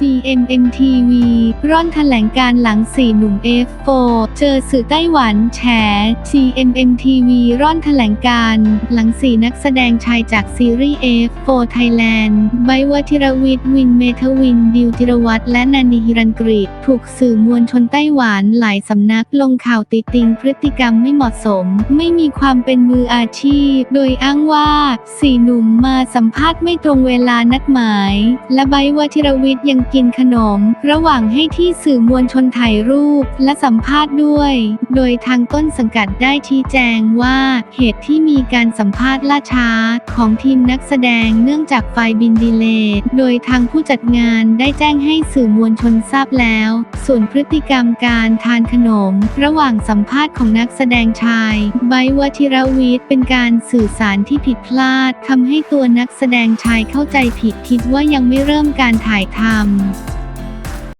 GMMTV ร่อนแถลงการหลังสี่หนุ่ม F4 เจอสื่อไต้หวันแฉ GMMTV ร่อนแถลงการหลังสี่นักแสดงชายจากซีรีส์ F4 Thailand ไบร์ทวชิรวิทย์วินเมทวิน ดิวจิรวัตรและนันนิฮิรันกรีตถูกสื่อมวลชนไต้หวันหลายสำนักลงข่าวติติงพฤติกรรมไม่เหมาะสม ไม่มีความเป็นมืออาชีพ โดยอ้างว่าสี่หนุ่มมาสัมภาษณ์ไม่ตรงเวลานัดหมาย และไบร์ทวชิรวิทย์ยังกินขนม ระหว่างให้ที่สื่อมวลชนถ่ายรูปและสัมภาษณ์ด้วย โดยทางต้นสังกัดได้ชี้แจงว่าเหตุที่มีการสัมภาษณ์ล่าช้าของทีมนักแสดงเนื่องจากไฟบินดีเลย์โดยทางผู้จัดงานได้แจ้งให้สื่อมวลชนทราบแล้ว ส่วนพฤติกรรมการทานขนม ระหว่างสัมภาษณ์ของนักแสดงชายไบร์ทวชิรวิทย์เป็นการสื่อสารที่ผิดพลาดทำให้ตัวนักแสดงชายเข้าใจผิดคิดว่ายังไม่เริ่มการถ่ายทำ активность.